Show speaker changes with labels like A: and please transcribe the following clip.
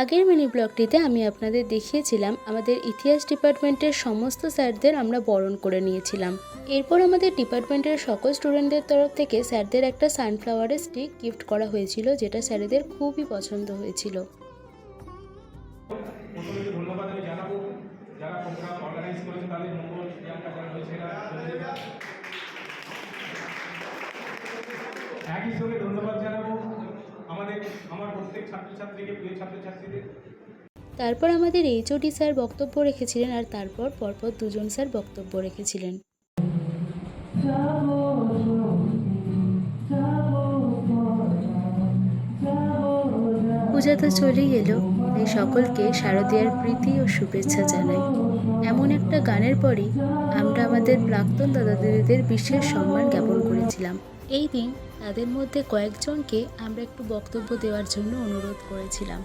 A: আগের মিনি ব্লগটিতে আমি আপনাদের দেখিয়েছিলাম আমাদের ইতিহাস ডিপার্টমেন্টের সমস্ত স্যারদের আমরা বরণ করে নিয়েছিলাম। এরপর আমাদের ডিপার্টমেন্টের সকল স্টুডেন্টদের তরফ থেকে স্যারদের একটা সানফ্লাওয়ারের স্টিক গিফট করা হয়েছিল, যেটা স্যারেদের খুবই পছন্দ হয়েছিল।
B: একই সঙ্গে ধন্যবাদ জানাব। আমার প্রত্যেক ছাত্রছাত্রীকে, প্রিয় ছাত্রছাত্রীদের।
A: তারপর আমাদের এইচওডি স্যার বক্তব্য রেখেছিলেন আর তারপর পরপর দুজন স্যার বক্তব্য রেখেছিলেন। পূজা তো চলেই এলো, তাই সকলকে শারদীয়ার প্রীতি ও শুভেচ্ছা জানাই। একটা গানের পরই আমরা আমাদের প্রাক্তন দাদা দিদিদের বিশেষ সম্মান জ্ঞাপন করেছিলাম। এই দিন তাদের মধ্যে কয়েকজনকে আমরা একটু বক্তব্য দেওয়ার জন্য অনুরোধ করেছিলাম।